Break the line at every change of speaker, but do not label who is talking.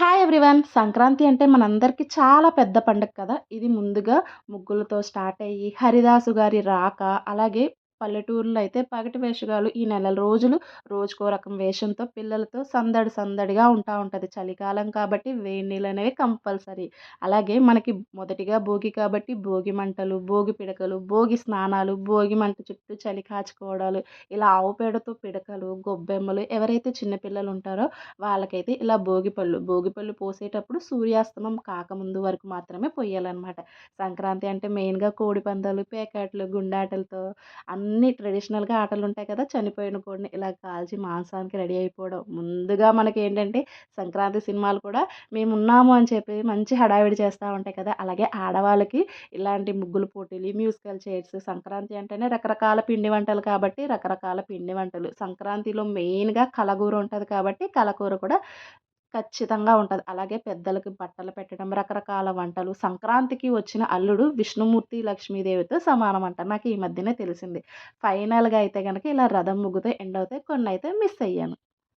Hi everyone Sankranti అంటే మనందరికీ చాలా పెద్ద పండగ కదా. ఇది ముందుగా ముగ్గులతో స్టార్ట్ అయ్యి హరిదాసు గారి రాక అలాగే పల్లెటూరులో అయితే పగటి వేషగాలు ఈ నెల రోజులు రోజుకో రకం వేషంతో పిల్లలతో సందడి సందడిగా ఉంటా ఉంటుంది. చలికాలం కాబట్టి వేడి నీళ్ళు అనేవి కంపల్సరీ. అలాగే మనకి మొదటిగా భోగి కాబట్టి భోగి మంటలు భోగి పిడకలు భోగి స్నానాలు భోగి మంట చుట్టూ చలి కాచుకోవడాలు ఇలా ఆవు పేడతో పిడకలు గొబ్బెమ్మలు ఎవరైతే చిన్నపిల్లలు ఉంటారో వాళ్ళకైతే ఇలా భోగి పళ్ళు భోగి పళ్ళు పోసేటప్పుడు సూర్యాస్తమం కాకముందు వరకు మాత్రమే పొయ్యాలన్నమాట సంక్రాంతి అంటే మెయిన్గా కోడి పందాలు పేకాటలు గుండాటలతో అన్ని ట్రెడిషనల్గా ఆటలు ఉంటాయి కదా! చనిపోయిన కోడిని ఇలా కాల్చి మాంసానికి రెడీ అయిపోవడం. ముందుగా మనకి ఏంటంటే సంక్రాంతి సినిమాలు కూడా మేము ఉన్నాము అని చెప్పి మంచి హడావిడి చేస్తూ ఉంటాయి కదా! అలాగే ఆడవాళ్ళకి ఇలాంటి ముగ్గులు పోటీలు మ్యూజికల్ చైర్స్ సంక్రాంతి అంటేనే రకరకాల పిండి వంటలు కాబట్టి రకరకాల పిండి వంటలు. సంక్రాంతిలో మెయిన్గా కలగూర ఉంటుంది కాబట్టి కలకూర కూడా ఖచ్చితంగా ఉంటుంది అలాగే పెద్దలకి బట్టలు పెట్టడం, రకరకాల వంటలు. సంక్రాంతికి వచ్చిన అల్లుడు విష్ణుమూర్తి, లక్ష్మీదేవితో సమానం అంట నాకు ఈ మధ్యనే తెలిసింది. ఫైనల్‌గా అయితే గనక ఇలా రథం ముగ్గుతో ఎండ్ అవుతాయి. అయితే మిస్ అయ్యాను.